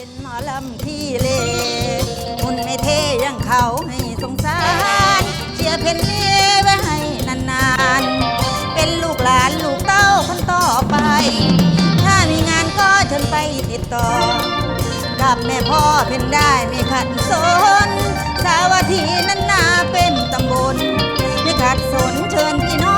เป็นหมอลำขี้เล่หุ่นไม่เท่ยังเขาให้สงสารเชียร์เพนเล่ไว้ให้นานๆ เป็นลูกหลานลูกเต้าคนต่อไป ถ้ามีงานก็เชิญไปติดต่อ กับแม่พ่อเพนได้ไม่ขัดสนสาวัตถีนั้นนาเป็นตำบลไม่ขัดสนเชิญพี่น้อง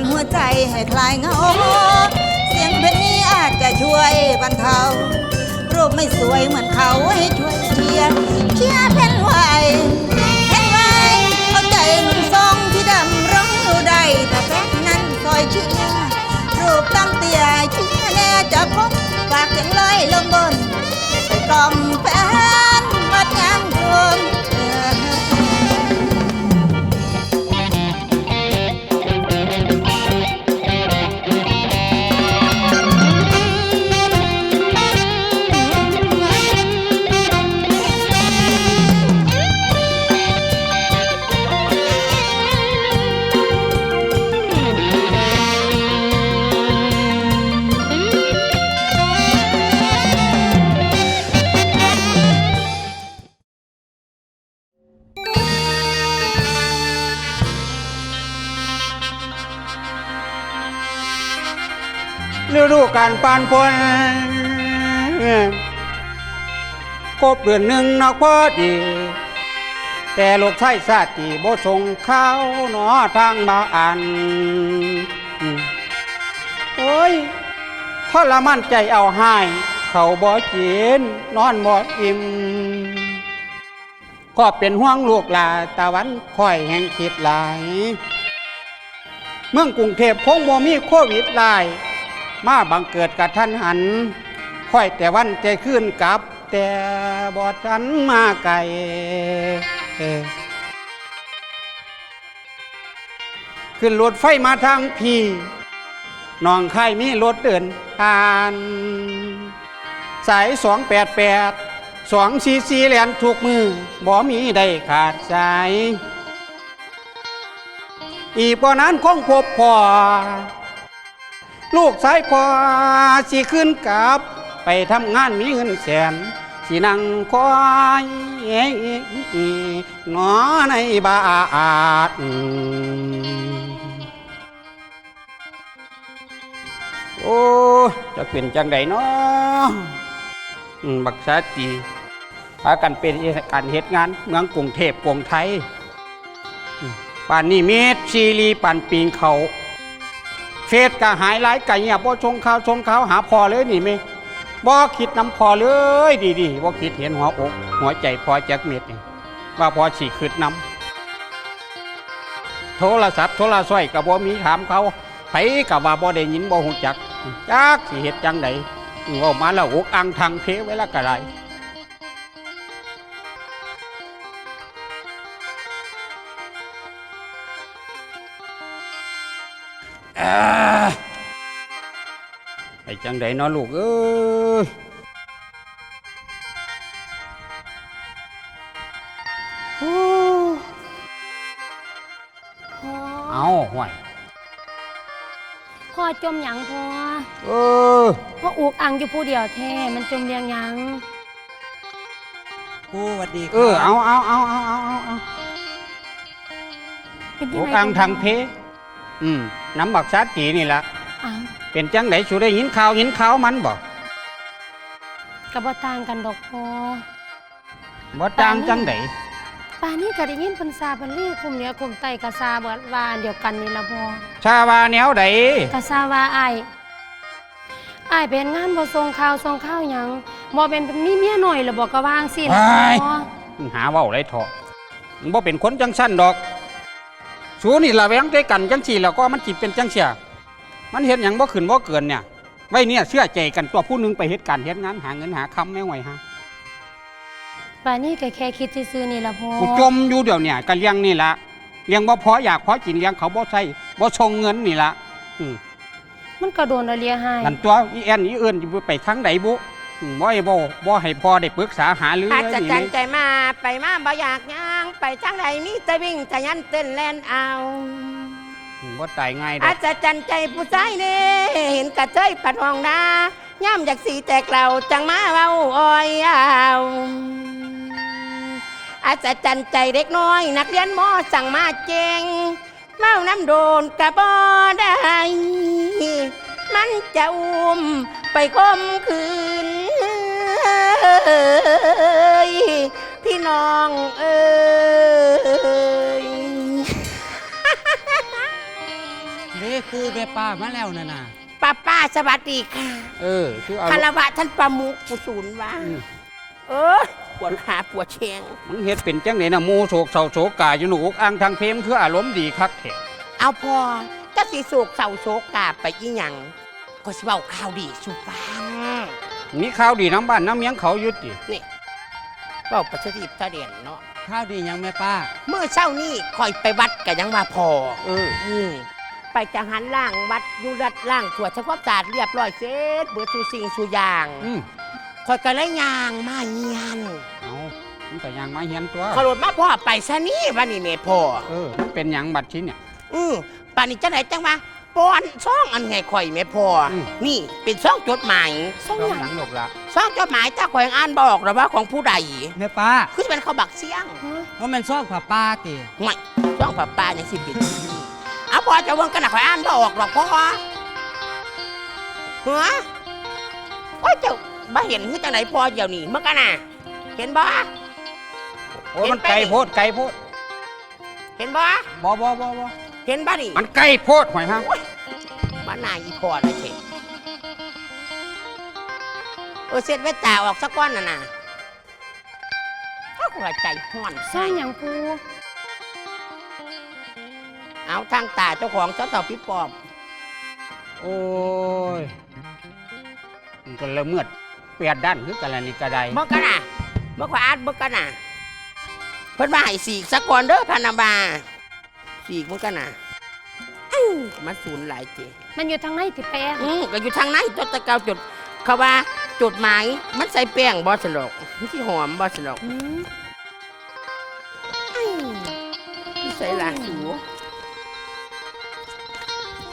นหัวใจให้คลายเหงา เสียงเพลงนี้อาจจะช่วยบรรเทารูปไม่สวยเหมือนเขาให้ช่วยเชียร์เชียร์เพลงไว้เพลงไว้เอาใจหนุ่มทรงที่ดำร้องอยู่ใดแต่แฟนนั้นซอยเชียร์รูปตั้งเตี้ยเชียร์แน่จะพบฝากเสียงลอยลงบนไปกล่อมแฟน การปานพลครบเดือนหนึ่งนักพอดี แต่ลูกชายสาติบ่ส่งข้าวหนอทางมาอ่านโอ้ยทรมานใจเอาให้เขาบ่กินนอนบ่อิ่มก็เป็นห่วงลูกหลาตะวันคอยแห่งคิดหลาย เมืองกรุงเทพคงบ่มีโควิดหลาย มาบังเกิดกับท่านหันค่อยแต่วันใจขึ้นกลับ แต่บอดทันมาไกลขึ้นรถไฟมาทางพี่น้องไข่มีรถเดินผ่าน สายสองแปดแปดสองซีซีแลนทุกมือบ่มีได้ขาดสาย อีกบ่านั้นคงพบพอ ลูกสายพอสิขึ้นกลับไปทำงานมีเงินแสน สินั่งคอยหนอในบาทโอ้จะเป็นจังใดเนาะมบักษาตีพากันเป็นการเหตุงานเมืองกรุงเทพกรุงไทยป่านนี้เมตรซีรีป่านปิงเขา เฟซก็หายหลายไก่เงียบบ่ชงข่าวชงข่าวหาพอเลยนี่ไหมบ่คิดน้ำพอเลยดีๆบ่คิดเห็นหัวอกหัวใจพอจักเม็ดนี่ว่าพอสิคิดน้ำโทรศัพท์โทรศัพท์ก็บ่มีถามเขาไผก็ว่าบ่ได้ยินบ่ฮู้จักจักสิเฮ็ดจังไดเว้ามาแล้วอกอังทางเพไว้ละก็ได้อ่าไอ้ จังไดเนาะลูกเอ้ยโอ้พ่อเอาห่วยพ่อจมหยังพ่อเออพ่ออุกอังอยู่ผู้เดียวแท้มันจมเรียงหยังปูสวัสดีคเอรับอเอาเอาเอาเอาเอาเอาเอาเป็นโอยังไงกลางทางเพอืมน้ำบักชาตีนี่ละอ้าว เป็นจังไหนสูได้ยินข่าวยินข่าวมันบ่กระบต่างกันดอกพ่อบ่ต่างจังไดป่านนี้ก็ได้ยินเพิ่นซาเพิ่นลือคุมเหนือคุมใต้กะซาเบิดว่าอันเดียวกันนี่ละพ่อชาวาแนวใดกะซาว่าอ้ายอ้ายเป็นงานบ่ส่งข่าวส่งข่าวหยังบ่เป็นมีเมียน้อยแล้วบ่ก็วางสิล่ะพ่อหาเว้าไรเถอะมันบ่เป็นคนจังสั้นดอกสูนี่ละแวงใจกันจังสี่แล้วก็มันจิเป็นจังเสีย มันเห็นหยังบ่ขึ้นบ่เกินเนี่ย ไว้เนี่ยเชื่อใจกันตัวผู้หนึงไปเฮ็ดการเฮ็ดงานหาเงินหาคำไม่ไหวฮะป่านนี้ก็แค่คิดซื่อๆนี่ละพ่อกูจมอยู่เดี๋ยวเนี่ยก็เลี้ยงนี่ละเลี้ยงบ่พออยากพอกินเลี้ยงเขาบ่ใช่บ่ส่งเงินนี่ละอืมมันก็โดนเอาเลียให้นั่นตัวอีแอนอีเอิ้นอยู่ไปทางใดบุอืมบ่ให้บ่บ่ให้พ่อได้ปรึกษาหารืออาจเลยจะนี่จันนี่ใจมาไปมาบ่อยากย่าง ไปทางใดมีแต่วิ่งแต่ยันเต้นแลนเอาอืม บ่ตายง่ายดออากจจะจันใจผู้ชายเน่เห็นกระเทยปัดห้องนาย่ำจากสีแตกเราจังมาเว้าอ้อยเอาอาจจะจันใจเด็กน้อย นักเรียนมอสั่งมาเจงเมาน้ำโดนกระบ่ได้ มันจะอุ้มไปคมคืนพี่น้องเอ้ย เด้ปูเด้ป้ามาแล้วน่ะน่ะป้าป้าสวัสดีค่ะเออ คือเอาคารวะท่านประมุขผู้ศูนย์ว่าอืมเออปวดขาปวดเชียงมันเฮ็ดเป็นจังได๋น่ะหมู่โศกเศร้าโศกาอยู่หนูอกอ่างทางเพมคืออารมณ์ดีคักแท้เอาพอจะสีโศกเศร้าโศกกาไปอีหยังก็สิเว้าข่าวดีสุฟังมีข่าวดีน้ำบ้านน้ำเมียงเขาอยู่ติเว้าประสิทธิตาเด่นเนาะข้าวดียังแม่ป้า เมื่อเช้านี้คอยไปวัดกันยังว่าพอ เออ อืม ไปจังหันล่างวัดอยุรัดล่างตรวจเฉพาะศาสตร์เรียบร้อยเสร็จเบิดสูสิ่งสูอย่างอืมคอยก็เลยยางมาเงียนเอามันก็ยังมาเฮียนตัว ขอรถมาพ่อไปซะนี่วันนี้แม่พ่อ เออมันเป็นหยังบัดชิ้นเนี่ย อือป่านนี้จังไหนจังว่าป้อนซ่องอันไงข่อยแม่พ่ออม นี่เป็นซ่องจดหมายส่งต้องหยังหลังหลกละซ่องจดหมายถ้าข่อยอ่านบอกหรือว่าของผู้ใดแม่ป้าคือจะเป็นเขาบักเสียงฮะว่าแม่นซอกผ้าป้าติไม่ซ่องป้าป้าเนี่ยสิเป็น เอาพ่อจะเวังกันนะข่อยอ่านบออกหรอกพ่อหัวโอ้ยเจ้าบ่เห็นคือจังไหนพ่อเดี๋ยวนี้เมื่อกันน่ะ เห็นบ่โอ้ยเห็นมันไปไกลโพดไกลโพดเห็นบ่บ่บ่บ่บ่เห็นบ่นี่มันไกลโพดหอยฮะบ้านนายอีพ่อนะเช่เออเสร็จไว้ตาออกสักก้อนน่ะนะก็หัวใจห้อนส่งหยังปู เอาทางตาเจ้าของเจ้าเต่าพี่ปอบ โอ้ยมันก็ละเมิดเปียดด้านคือกันละนี่กระไดเมื่อกันน่ะเมื่อขวาอาดเมื่อกันน่ะเพิ่นมาให้สีกสักก้อนเด้อพานาบาสีกเมื่อกันน่ะอื้อมันสูญหลายเจ มันอยู่ทางไหนติแปะอืมก็อยู่ทางไหนจดตะเกาจดเขาว่าจดหมายมันใส่แป้งบอสลอกมันที่หอมบอสลอกหืมอื้อนี่ใส่หลาสู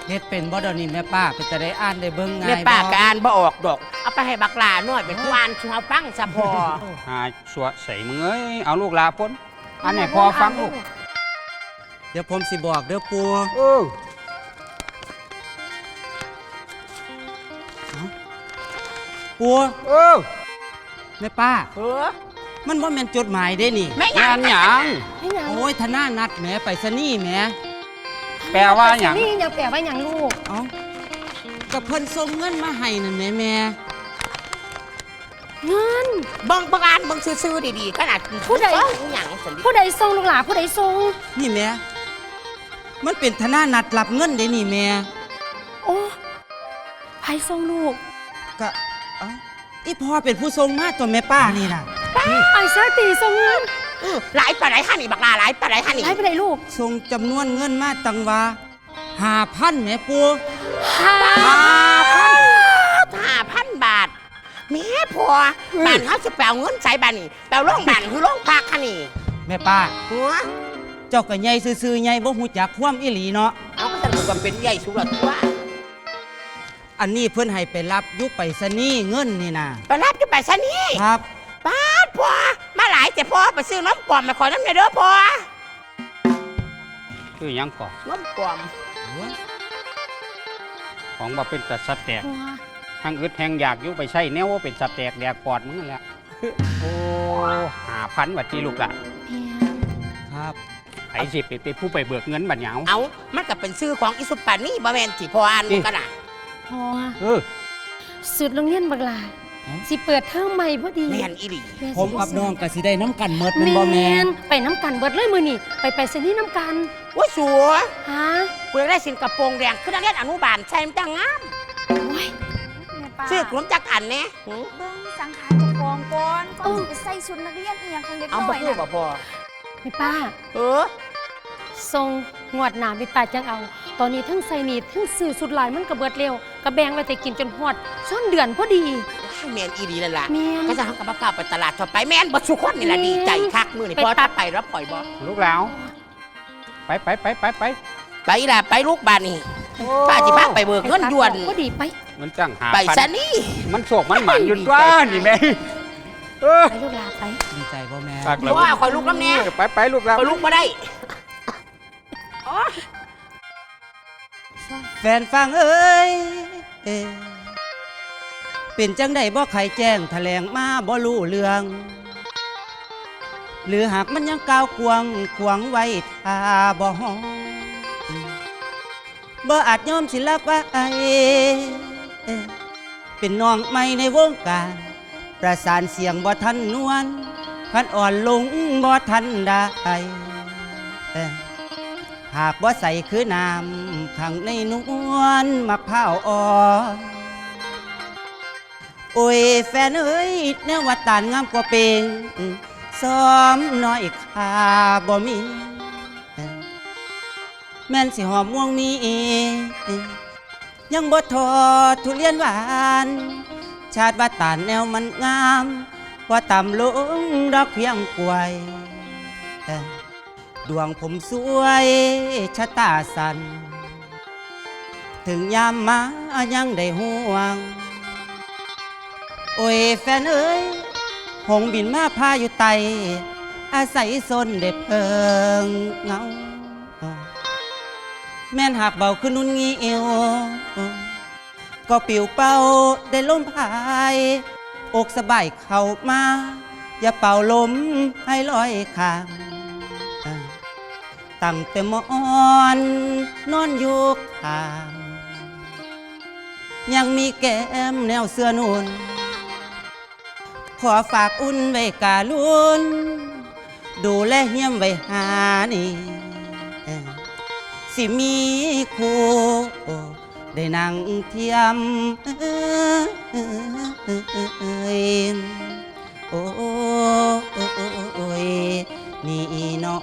เฮ็ดเป็นบ่เดยวนี้แม่ป้าเป็นจะได้อ่านได้เบิ่งง่ายแม่ป้าบ่กอ่านบ่ออกดอก เอาไปให้บักลาหน่อยเป็นผู้อ่านชาวฟังซะพอหาสัวใส่มึงเอ้ยเอาลูกลาพ้นอันไหนพอฟังลูกเดี๋ยวผมสิบอกเด้อปูเออปูเออแม่ป้า เออมันบ่แม่นจดหมายเด้นี่แม่หงายังนหยังให้หยังโอ้ยทนานัดแหมไปซะนี่แหม แปลว่าหยังนี่ยังแปลว่าหยังลูก เอ้าก็เพิ่นส่งเงินมาให้นั่นแหมแม่เงิน เบิ่งบักอ่านเบิ่งซื่อๆดีๆขนาดผู้ใด ฟ้องหยังสันดิผู้ใดส่งลูกหลานผู้ใดส่งนี่แหม่มันเป็นธนานัดรับเงินเด้นี่แม่โอ้ไผส่งลูกก็เอ้าอีพ่อเป็นผู้ส่งมาตัวแม่ป้านี่น่ะ ไอ้ซาตีส่งเงิน อื้อหลายปานไหนฮะนี่บักลาหลายปานไหนฮะนี่ไผไปไหนลูกส่งจำนวนเงินมาตังว่าห้าพันแหม่ปูห้าห้าพันบาทแม่พอบ้านเขาจะแปลเงินใส่บ้านนี่แปลโรงบ้านคือโรงพักค่ะนี่แม่ป้า หัวเจ้าก็ใหญ่ซื่อๆใหญ่บ่ฮู้จักความอีหลีเนาะ เอาก็จะถูกกันเป็นใหญ่สุดละตัวอันนี้เพิ่นให้ไปรับอยุไปสนีย์เงินนี่นะไปรับจะไปซะนี่ครับป้าดพอมาห ลายแต่พอไปซื้อน้ำปลอมมาขอน้ำในอยเด้อพอคือหยังก่อนน้ำปลอมของบ่เป็นตัดสแตกหัวทางอึดแหงอยากอยู่ไปใช้แนวว่าเป็นสแตกแดกปอดมึงนั่นแหละโอ้หาพันวัดที่ลูกละเมียครับไอ้สิเป็นผู้ไปเบิกเงินบัดเหยาวเอามันก็เป็นซื้อของอิสุปานี่บ่แม่นที่พออ่านมันก็น่ะพอเออสุดโรงเรียนบักหลา สิเปิดเทอมใหม่พอดีแม่นอีหลีแสิผมกับน้องก็สิได้น้ำกันเมดแม่นแมบ่แม่นไปน้ำกันเบิดเลยมือนี่ไปไปเซนี่น้ำกันว่าสัวฮะกูอยากได้สินกระโปรงแดงคือนักเรียนอนุบาลใช่มันจังงามโอ้ยซื้อกลุ่มจักอันแน่หือเบิ่งสังขารเจ้าของก่อนก่อนสิไปใส่ชุดนักเรียนอีหยังของเด็กเอาน้บ่อยคือน่ะบ่พอพี่ป้าเออส่งงวดหน้ามีตาจังเอา ตอนนี้ทั้งใส่หนีทั้งซื้อสุดหลายมันก็เบิดเร็วก็แบ่งไว้แต่กินจนฮอดส้นเดือนพอดีให้ แมนอีดีนั่นล่ะแม่น ก็จะทำกับมะพร้าวไปตลาดทั่วไปแม่นบ่สุคนนี่ล่ะแม่นดีใจคักมือนี่พอถ้าไปรับปล่อยบ่ลูกหลาวไปไปไปไปไปไปล่ะไปลูกบ้านนี่ป้าสิพาไปเบิกเงินด่วนพอดีไปมันจังหาไปพันซะนี่มันโศกมันหมันอยู่ตัวนี่แม่เออไปลูกลาไปดีใจบ่แม่ฝากเลยว่าคอยลูกน้ำแน่ไปไปลูกหลาวคอยลูกมาได้ แฟนฟังเอ้ยเอ้ย เป็นจังใดบ่ใครแจ้งแถลงมาบ่รู้เรื่อง หรือหากมันยังก้าวกวงขวางไว้ท่าบ่ฮองบ่อาจยอมสิลับไอเป็นน้องใหม่ในวงการ ประสานเสียงบ่ทันนวลพันอ่อนลงบ่ทันได้หากว่ใส่คือน้ำขังในนวลมะพร้าวอ่อน โอ้ยแฟนเอ้ยแนววัดตานงามกว่าเปงซ้อมน้อยขาบ่มี แม่นสิหอมม่วงมี ยังบ่ทอดทุเรียนหวาน ชาติว่าตานแนวมันงามว่าต่ำลงดอกเพียงกวย ดวงผมสวยชะตาสัน ถึงยามมายังได้ห่วง โอ้ยแฟนเอ้ย หงบินมาพาอยู่ไต อาศัยซนได้เพิงเงา แม่นหักเบาขึ้นนุ่นงี้เอว ก็ปิวเป่าได้ลมพาย อกสบายเข้ามา อย่าเป่าลมให้ลอยข้างตั้งแต่มอนนอนอยู่ข้าง ยังมีแก้มแนวเสื้อนุ่น ขอฝากอุ่นไว้กาลุนดูแลเฮียมไว้หานี่สิมีคู่ได้นั่งเทียมโอ้ยนี่น้อง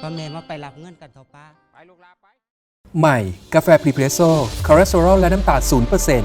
พ่อแม่มาไปรับเงินกันเถอะป้าไปลูกลาไป ใหม่ กาแฟพรีเพรสโซ่คอเลสเตอรอลและน้ำตาล0%น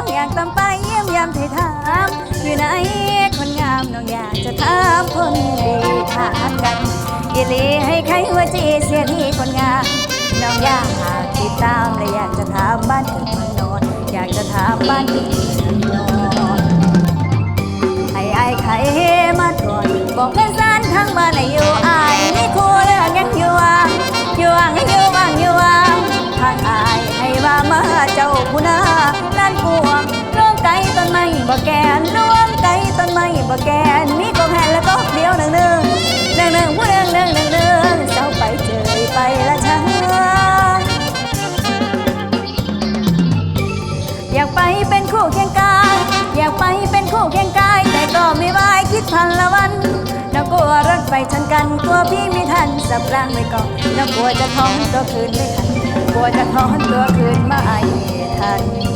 องอยากตามไปเยี่ยมยามไทยถามอยู่ไหนคนงามน้องอยากจะถามคนดีถามกันอีหลีให้ใครหัวจีเสียที่คนงามน้องอยากติดตามและอยากจะถามบ้านเกิดเมืองนอน อยากจะถามบ้านเกิดเมืองนอนไอ้ไอ้ไข่มาทวนบอกกันสานทั้งบ้านให้อยู่ไอายนี่ครูเรื่องยังอยู่ว่างอยู่ว่างอยู่ว่างอยู่ว่างทางอายให้ว่ามาเจ้าผู้นา ต้นไม้บ่แกนล่วงไก่ต้นไม้บ่แก่นมีก็แผ่นแล้วก็เดียวหนึ่งหนึ่งหนึ่งหนึ่งผู้หนึ่งหนึ่งหนึ่งหนึ่งเจ้าไปเจอไปละช้างอยากไปเป็นคู่เคียงกายอยากไปเป็นคู่เคียงกายแต่ก็ไม่ไหวคิดพันละวันน้ากลัวรถไฟชนกันกลัวพี่ไม่ทันสับรางไว้ก่อนน้ากลัวจะท้องตัวคืนไม่ทันกลัวจะท้องตัวคืนมาไม่ทัน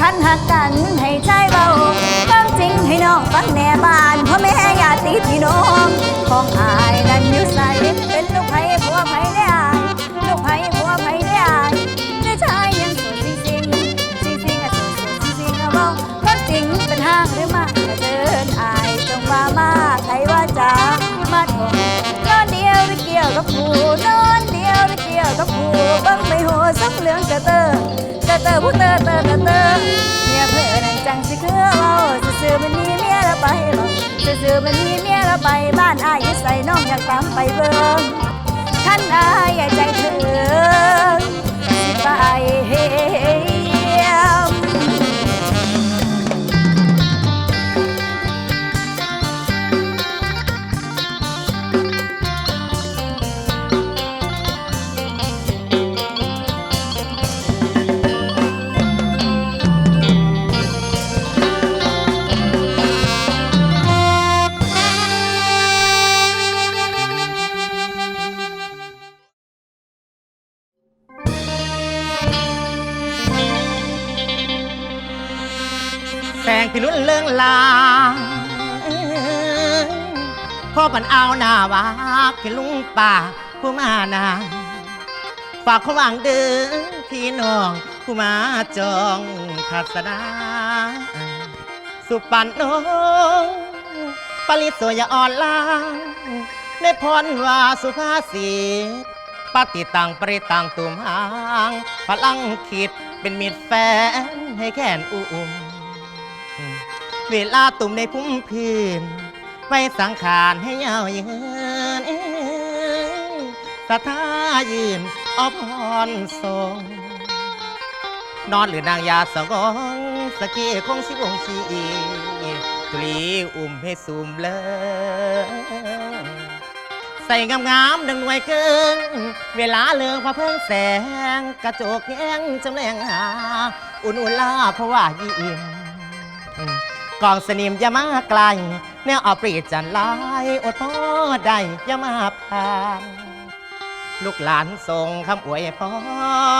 คันหักกันให้ใจเบาฟังจริงให้น้องฟังแน่บ้านพ่อแม่ญาติพี่น้อง ของอายนั้นอยู่ใส ไปบ้านอายอยู่ใส่น้องอยากตามไปเบิ่งคันอายใจถึงสไปเฮ งพิรุณเรื่องลางพ่อปันเอาหน้าวากให้ลุงป่าผู้มานางฝากความหวังเดินพี่น้องผู้มาจองทัศนาสุปันโนปริโสยอ่อนลางในพรว่าสุภาษิตปฏิตังปริตังตุมหางพลังคิดเป็นมิตรแฟนให้แค้นอุ้ม เวลาตุ่มในพุ่มพื้นไว้สังขารให้ยาวยืนสัทธายืนอภรทรงนอนหรือนางยาสะกองสะเกคงสิวงชีตุลีอุ้มให้สุมเลยใส่งามๆดังหน่วยเกินเวลาเลืองพระเพิ่งแสง กระจกแย้งจำแรงหา อุ่นอุ่นลาเพราะว่ายิ้ม กองสนิมอย่ามาไกลแนวเอาปรีดจันลายอดพ่อได้อย่ามาผ่านลูกหลานส่งคำอวยพ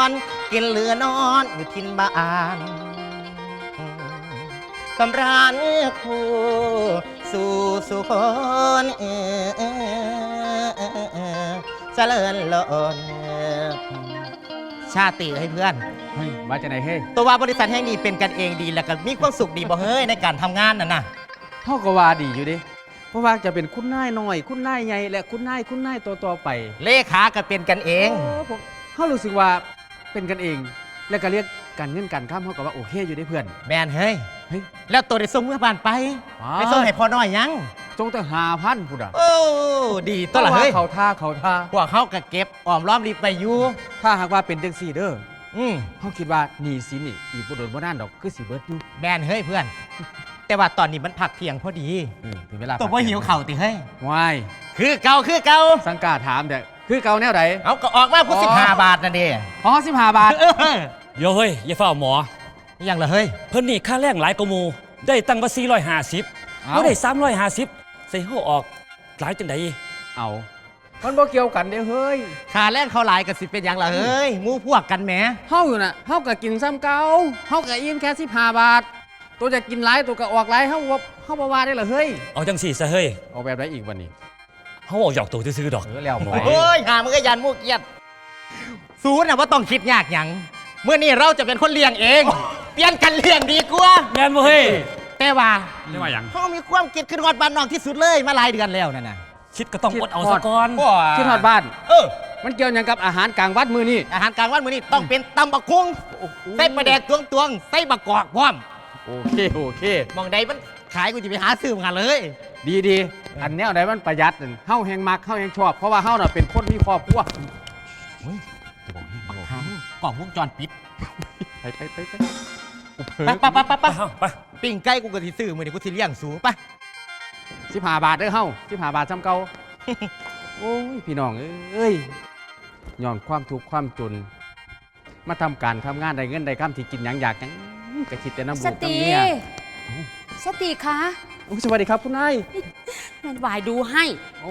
ร กินเหลือนอนอยู่ทินบ้านสำราญคู่สู่สุคนเออเออเออเออเจริญล้น ชาติให้เพื่อน เฮ้ยมาจากไหนเฮ้ยตัวว่าบริษัทแห่งนี้เป็นกันเองดีแล้วก็มีความสุขดีบ่เฮ้ยในการทำงานน่ะนะเฮาก็ว่าดีอยู่เดิเพราะว่าจะเป็นคุณนายน้อย คุณนายใหญ่และคุณนายคุณนายตัวต่อไปเลขาก็เป็นกันเองโอ้ผมเฮารู้สึกว่าเป็นกันเอง แล้วก็เรียกการเงินการข้ามเฮาก็ว่าโอเคอยู่เด้เพื่อน แมนเฮ้ย เฮ้ย แล้วตัวได้ส่งเมื่อบ้านไป ว้า ไปส่งให้พ่อน้อยยังจ งแต่หาพันพุดอะโอ้ดีตัวละเฮ้ยเขาท่าเขาท่าพวกเขาก็เก็บออมรอมริบไปอยู่ถ้าหากว่าเป็นจังซี่เด้ออืมเฮาคิดว่าหนี้สินนี่อีกบ่โดนบ่นานดอกคือสิเบิดอยู่แมนเฮ้ยเพื่อน แต่ว่าตอนนี้มันผักเพียงพอดีเออถึงเวลาตัวว่าหิวเข่าวติเฮ้ย วายคือเก่าคือเก่าสังกาถามแต่คือเก่าแนวใดเอาก็ออกมาพูดอ๋อสิบห้าบาทนะเด้อ๋อ15บาทเออเดี๋ยวเฮ้ยอย่าเฝ้าหมอยังละเฮ้ย เพิ่นนี่ค่าแรงหลายกว่าหมูได้ตั้งว่า450เอ้าบ่ได้350 ใส่เฮาออกหลายจังไดเอา มันบ่เกี่ยวกันเด้เฮ้ยค่าแรงเขาหลายก็สิเป็นอย่างละเฮ้ยหมู่พวกกันแหมเฮาอยู่น่ะเฮาก็กินซ้ำเก่าเฮาก็อิ่มแค่15บาท ตัวจะกินหลายตัวก็ออกหลายเฮาบ่เฮาบ่ว่าได้เหรอเฮ้ยเอาจังสี่ซะเฮ้ยเอาแบบไรอีกวันนี้เฮาเอาหยอกตัวซื่อๆดอก เออแล้วหมอโอ้ยหามึงก็ยันมูกเกียดสูน่ะว่าต้องคิดยากหยังเมื่อนี้เราจะเป็นคนเลี้ยงเอง เปลี่ยนกันเลี้ยงดีกว่า แม่นบ่เฮ้ย แต่ว่าได้ว่าหยังเขามีความคิดขึ้นฮอดบ้านนอกที่สุดเลยมาหลายเดือนแล้วนั่นน่ะคิดก็ต้องอดเอาซะก่อนที่ทอดบ้าน เออ มันเกี่ยวหยังกับอาหารกลางวัดมื้อนี้อาหารกลางวันมื้อนี้ต้องเป็นตำบักคุ้งใส่ปลาแดกตวงตวงๆใส่บักกอกพร้อมโอเคโอเคมองใดมันขายกูจะไปหาซื้อมาเลย ดีดีอันแนวใดมันประหยัดนั่นเฮาแฮงมักเฮาแฮงชอบ เพราะว่าเฮาน่ะเป็นคนมีครอบครัวบักทางกล่องวงจรปิดไปไปไปไปไปไปไปไปไปไปเฮาไปปิ้งไก่กูก็สิซื้อมื้อนี้กูสิเลี้ยงสูไป15บาทเด้อเฮา15บาทซ้ำเก่า โอ้ย พี่น้องเอ้ยย้อนความทุกข์ความจน มาทำการทำงานได้เงินได้คำที่กินหยังอยากหยังก็คิดแต่น้ำสบูกติน้ำเมียสติคะโอ้ยสวัสดีครับคุณนายแม่นวายดูให้ โอ้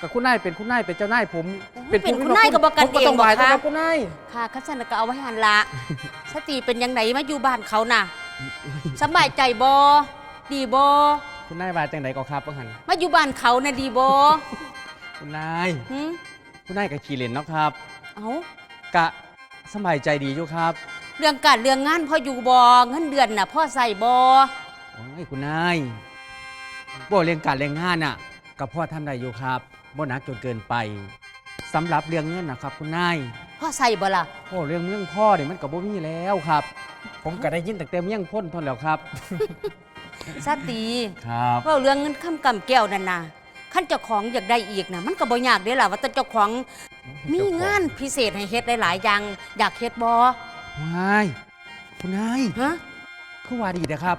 กับคุณนายเป็นคุณนายเป็นเจ้านายผมเป็นคุณนายก็บอกกันผมก็ต้องเองบายบอกคค่ะรับคุณนายค่ะคัสันก็เอาไว้หันละ สติเป็นยังไงมาอยู่บ้านเขาน่ะ สำบายใจบอดีบอคุณนายบายจังไดก็ครับพ่อหันมาอยู่บ้านเขาน่ะดีบอคุณนายหึคุณนายกับขี่เลนเนาะครับ เอากะสบายใจดีอยู่ครับเรื่องการเรื่องงานพ่ออยู่บอเงินเดือนน่ะพ่อใส่บอโอ้ยคุณนายบ่เรื่องการเรื่องงานน่ะกับพ่อทำได้อยู่ครับบ่หนักจนเกินไปสำหรับเรื่องเงินนะครับ คุณนายพ่อใส่บ่ล่ะโอ้เรื่องเรื่องพ่อเนี่ยมันกับบ่มีแล้วครับ ผมก็ได้ยินแต่เต็มเมี่ยงพ่นทนแล้วครับสติครับ เว่าเรื่องเงินคำกำแก้วนั่นน่ะขั้นเจ้าของอยากได้อีกน่ะมันก็บ่ยากเด้ล่ะว่าแต่เจ้าของมีงานพิเศษให้เฮ็ดได้หลายอย่างอยากเฮ็ดบ่ว้ายคุณนายฮะคือว่าดีนะครับ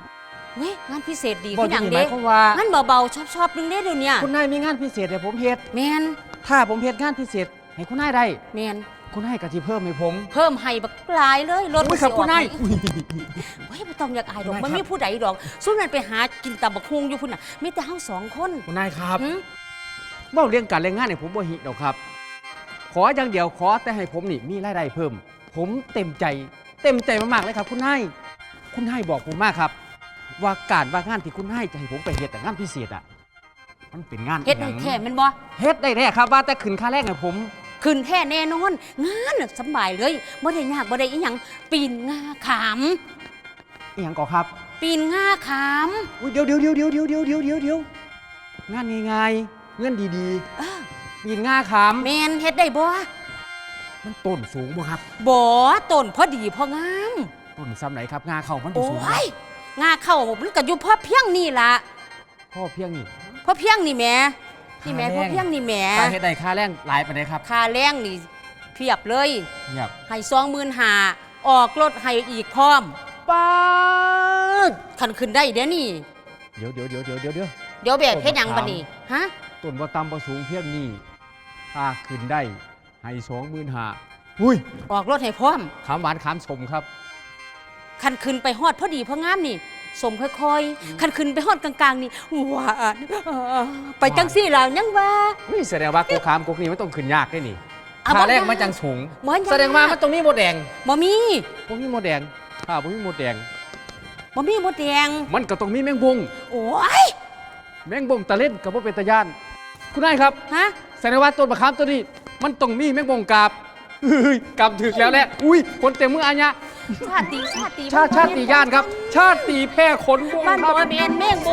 เว้ยงานพิเศษดีบอกคือหยังดีหเด้มายความว่างานเบาๆชอบๆนึงเด้เดี๋ยวเนี้ยคุณนายมีงานพิเศษให้ผมเฮ็ด แม่นถ้าผมเฮ็ดงานพิเศษให้คุณนายได้ แม่น คุณนายก็สิเพิ่มให้ผมเพิ่มให้บักหลายเลยรถอุ้ยครับสิออกคุณนายให้เฮ้ยบ่ต้องอยากอายดอกคุณนายมันครับมีผู้ใดดอกสู้นั้นไปหากินตำบักฮุงอยู่พุ่นน่ะมีแต่เฮาสองคนคุณนายครับหึเว้าเรื่องการแรงงานให้ผมบ่หิดอกครับ ขออย่างเดียวขอแต่ให้ผมนี่มีรายได้เพิ่ม ผมเต็มใจ เต็มใจมากๆเลยครับ คุณนายคุณนายบอกผมมากครับ ว่าการว่างานที่คุณนายจะให้ผมไปเฮ็ดแต่งานพิเศษอะมันเป็นงานเฮ็ดได้หยังแท้แม่นบ่เฮ็ดได้แน่ครับว่าแต่ขึ้นค่าแรกให้ผม ขึ้นแท้แน่นอน งานน่ะสำบายเลยบ่ได้ยากบ่ได้อีหยังปีนงาขามอีหยังก่อครับปีนงาขาม อุ้ยเดี๋ยวเดี๋ยวเดี๋ยวเดี๋ยวเดี๋ยวเดี๋ยวเดี๋ยวเดี๋ยวเดี๋ยวงานง่ายๆเงื่อนดีเออๆปีนง่าขามแม่นเฮ็ดได้บ่มันต้นสูงบ่ครับ บ่ต้นพอดีพองาม ต้นซ้ำไหนครับงาเขามันโอ้สูงครับยงาเข้ามันก็อยู่พอเพียงนี่ล่ะพ่อเพียงนี่พอเพียงนี่แหม่ นี่แหม่ค่าแรงพอเพียงนี่แหม่ค่าเฮ็ดได้ค่าแรงหลายปานใดครับค่าแรงนี่เพียบเลยเงียบให้สองหมื่นหาออกรถให้อีกพร้อมป้าดคันขึ้นได้เดี๋ยวนี้เดี๋ยวเดี๋ยวเดี๋ยวเดี๋ยวเดี๋ยวเดี๋ยว เดี๋ยวแบบเฮ็ดหยังบัดนี้ฮะต้นบ่ต่ำบ่สูงเพียงนี่ถ้าขึ้นได้ให้สองหมื่นห้าอุ้ยออกรถให้พร้อมขามหวานขามสมครับคันขึ้นไปฮอดพอดีพองามนี่ สมค่อยๆ คันขึ้นไปฮอดกลางๆนี่หวานเอ่อไปจังซี่แล้วยังว่า อุ้ยแสดงว่ากูขามกุกนี่มันต้องขึ้นยากได้นี่อะค่าแรกบ่ยากมันจังสูง บ่ยาก แสดงว่ามันต้องมีโมดแดงบ่มีบ่มีโมดแดงถ้าบ่มีโมดแดง บ่มีมดแดงมันก็ต้องมีแมงบงโอ้ยแมงบงตะเล่นกับว่าเป็นตะย่าน คุณนายครับ ฮะแสดงว่าต้นมะขามตัวนี้ มันต้องมีแมงบงกาบเฮ้ยกาบถึกแล้วแหละอุ้ยคนเต็มมืออัญญะ ชาติชาติชาติชาติย่านครับ ชาติแพร่ขนวงมันครับบ่แม่นแม่งบ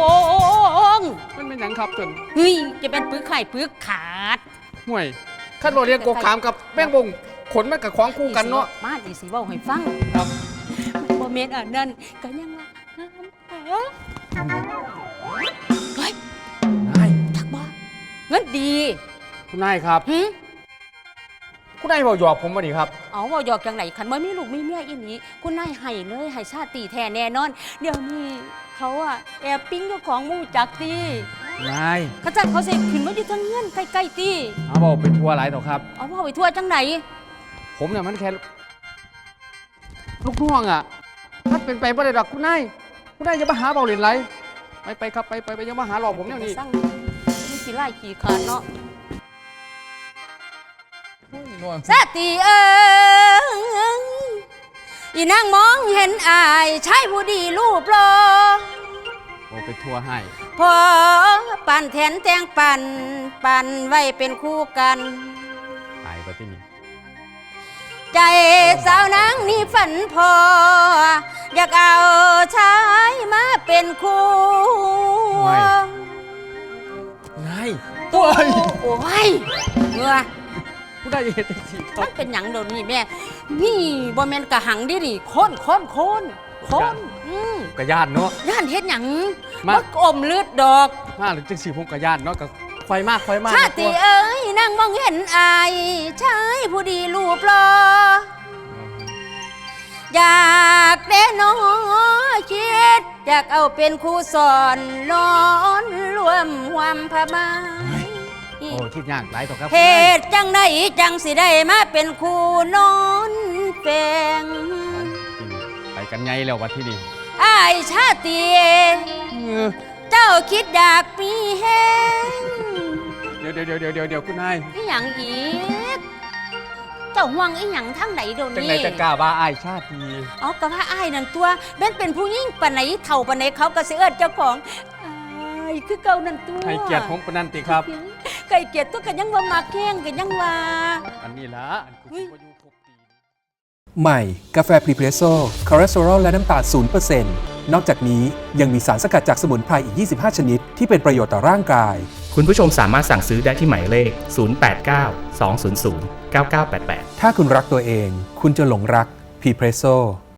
งมันเป็นหยังครับจนเฮ้ยจะเป็นปึกไข่ปึกขาดห่วยขั้นบ่เรียนกกขามกับแมงบงขนมันกับของคู่กันเนาะมาดิสิเว้าให้ฟังครับบ่แม่นอันนั้นก็ยังว่าเอ้อเฮ้ยนายจักบ่เงินดีคุณนายครับหึ คุณนายบอกหยอกผมมาดิครับ เอาเว้าหยอกจังไหนคันบ่มีลูกมีเมียอีนี้คุณนายให้เลยให้ชาติแท้แน่นอน เดี๋ยวนี้เขาอะแอบปิ้งเจ้าของหมู่จักตินายเขาจัดเขาสิขึ้นมาอยู่ทางเงื่อนใกล้ๆติเอาบอกเป็นทัวร์หลายต่อครับ เอาเว้าไปทั่วจังไหนผมเนี่ยมันแค่ลูกน้องอะถ้าเป็นไปบ่ได้ดอกคุณนายคุณนายอย่ามาหาเบาเหรียญไรไปไปครับไปไปไปอย่ามาหาหลอกผมเนี่ยนี่สร้างมีขี้ไล่ขี้ขาดเนาะ สติเอิงอีนางมองเห็นอายใช้ผู้ดีรูปรอโอ้ไปทัวร์ให้ พอปั่นแทนแตงปั่นปั่นไว้เป็นคู่กัน ตายไปที่นี่ ใจสาวนางนี่ฝันพอ อยากเอาชายมาเป็นคู่นายตัวโอ้ยเหงื่อ คุณนายอย่าเห็นจังสิครัมับนเป็นหยังโดนนี่แม่ นี่บ่แม่นกะหังดินี่โคนโคนโคนโคนอืมกระยานเนาะ ย่านเฮ็ดหยังมาบักอมเลือดดอก มาหรือจังสีผมกระยานเนาะกับไฟมากไฟมากชาติเอ้ยนั่งมองเห็นอายชายผู้ดีรูปรออยากได้น้อคิด อยากเอาเป็นครูสอนนอนรวมความพบาย โอ้คิดยากหลายต่อครับเหตุจังได้จังสิได้มาเป็นครูนอนแปงไปกันไงแล้ววัดที่นี่อายชาติเจ้าคิดอยากมีแห้งเดี๋ยวเดี๋ยวเดี๋ยวเดี๋ยวเดี๋ยวคุณนายอีหยังอีกเจ้าห่วงอีหยังทั้งไหนโดนจังนี่ไหนจะกล้าว่าอายชาติดีเอากะว่าอ้ายนั่นตัวแม่นเป็นผู้ยิ่งปานไหนเท่าปานไหนเขาก็สิเอิ้นเจ้าของอ้ายคือเก่านั่นตัวให้เกียรติผมปานนันติครับ ไก่เกียรติตัวก็ยังว่ามักแข้งก็ยังว่า อันนี้ละอันกูคิดว่าอยู่ครบปีใหม่ กาแฟพรีเพรสโซ่คอเลสเตอรอลและน้ำตาล0%นอกจากนี้ยังมีสารสกัดจากสมุนไพรอีก 25 ชนิด ที่เป็นประโยชน์ต่อร่างกาย คุณผู้ชมสามารถสั่งซื้อได้ที่หมายเลข 089 200 9988 ถ้าคุณรักตัวเอง คุณจะหลงรักพรีเพรสโซ่